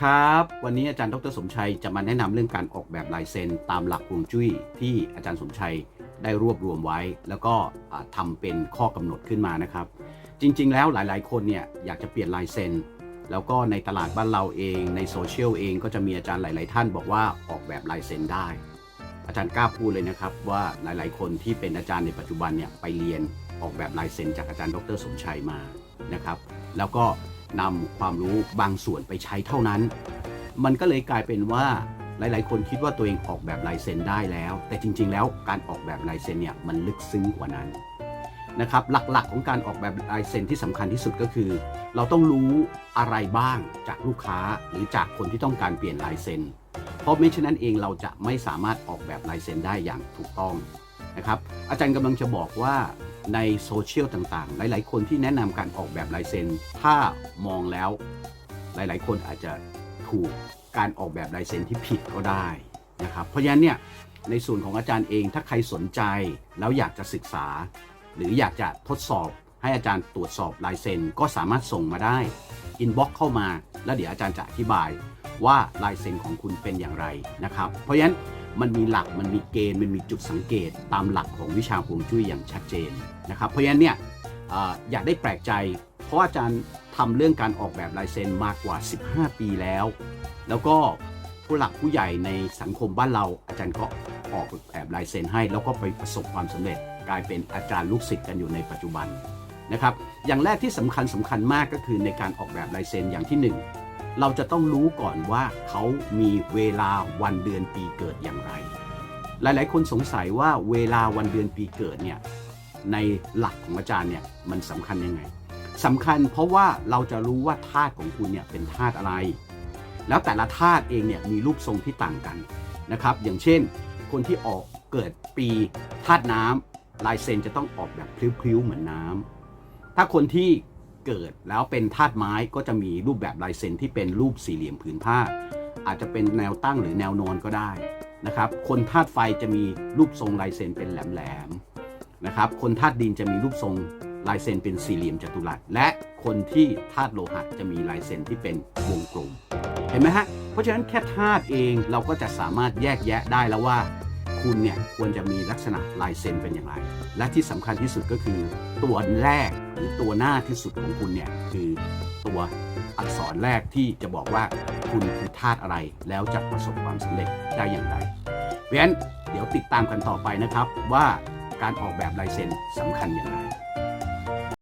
ครับ วันนี้อาจารย์ดรสมชัยจะมาแนะนำเรื่องการออกแบบลายเซ็นตามหลักฮวงจุ้ยที่อาจารย์สมชัยได้รวบรวมไว้ แล้วก็อ่าทำเป็นข้อกำหนดขึ้นมานะครับ จริง ๆ แล้วหลายๆ คนเนี่ยอยากจะเปลี่ยนลายเซ็นแล้วก็ในตลาดบ้านเราเองในโซเชียลเองก็จะมีอาจารย์หลาย ๆ ท่านบอกว่าออกแบบลายเซ็นได้ อาจารย์กล้าพูดเลยนะครับว่าหลาย ๆ คนที่เป็นอาจารย์ในปัจจุบันเนี่ยไปเรียนออกแบบลายเซ็นจากอาจารย์ดรสมชัยมานะครับ แล้วก็ นำความรู้บางส่วนไปใช้เท่านั้น มันก็เลยกลายเป็นว่าหลาย ๆ คนคิดว่าตัวเองออกแบบลายเซ็นได้แล้ว แต่จริง ๆ แล้วการออกแบบลายเซ็นเนี่ยมันลึกซึ้งกว่านั้นนะครับหลัก ๆ ของการออกแบบลายเซ็นที่สำคัญที่สุดก็คือ เราต้องรู้อะไรบ้างจากลูกค้าหรือจากคนที่ต้องการเปลี่ยนลายเซ็นเพราะไม่เช่นนั้นเองเราจะไม่สามารถออกแบบลายเซ็นได้อย่างถูกต้องนะครับอาจารย์กำลังจะบอกว่า ในโซเชียลต่างๆ หลาย ๆ คนที่แนะนำการออกแบบลายเซ็น ถ้ามองแล้วหลายๆ คนอาจจะถูกการออกแบบลายเซ็นที่ผิดก็ได้นะครับ เพราะฉะนั้นเนี่ยในส่วนของอาจารย์เองถ้าใครสนใจแล้วอยากจะศึกษา หรืออยากจะทดสอบ ให้อาจารย์ตรวจสอบลายเซ็นก็สามารถส่งมาได้อินบ็อกเข้ามา แล้วเดี๋ยวอาจารย์จะอธิบายว่าลายเซ็นของคุณเป็นอย่างไรนะครับ เพราะฉะนั้นมันมีหลักมันมีเกณฑ์มันมีจุดสังเกตตามหลักของวิชาฮวงจุ้ยอย่างชัดเจนนะครับเพราะฉะนั้นเนี่ยออย่าได้แปลกใจ เพราะว่าอาจารย์ทำเรื่องการออกแบบลายเซ็นมากกว่า 15 ปีแล้ว แล้วก็ผู้หลักผู้ใหญ่ในสังคมบ้านเรา อาจารย์ก็ออกแบบลายเซ็นให้ แล้วก็ไปประสบความสำเร็จกลายเป็นอาจารย์ลูกศิษย์กันอยู่ในปัจจุบัน นะครับ อย่างแรกที่สำคัญสำคัญมากก็คือในการออกแบบลายเซ็นอย่างที่หนึ่งเราจะต้องรู้ก่อนว่าเขามีเวลาวันเดือนปีเกิดอย่างไร หลาย ๆ คนสงสัยว่าเวลาวันเดือนปีเกิดเนี่ยในหลักของอาจารย์เนี่ยมันสำคัญยังไงสำคัญเพราะว่าเราจะรู้ว่าธาตุของคุณเนี่ยเป็นธาตุอะไร แล้วแต่ละธาตุเองเนี่ยมีรูปทรงที่ต่างกันนะครับ อย่างเช่น คนที่ออกเกิดปีธาตุน้ำลายเซ็นจะต้องออกแบบพลิ้วๆเหมือนน้ำ ถ้าคนที่เกิดแล้วเป็นธาตุไม้ก็จะมีรูปแบบลายเซ็นที่เป็นรูปสี่เหลี่ยมผืนผ้า อาจจะเป็นแนวตั้งหรือแนวนอนก็ได้นะครับ คนธาตุไฟจะมีรูปทรงลายเซ็นเป็นแหลมๆนะครับ คนธาตุดินจะมีรูปทรงลายเซ็นเป็นสี่เหลี่ยมจัตุรัส และคนที่ธาตุโลหะจะมีลายเซ็นที่เป็นวงกลม เห็นไหมฮะ เพราะฉะนั้นแค่ธาตุเองเราก็จะสามารถแยกแยะได้แล้วว่า คุณเนี่ยควรจะมีลักษณะลายเซ็นเป็นอย่างไร และที่สำคัญที่สุดก็คือ ตัวแรกหรือตัวหน้าที่สุดของคุณเนี่ยคือตัวอักษรแรกที่จะบอกว่าคุณคือธาตุอะไรแล้วจะประสบความสำเร็จได้อย่างไร เพราะฉะนั้นเดี๋ยวติดตามกันต่อไปนะครับว่าการออกแบบลายเซ็นสำคัญอย่างไร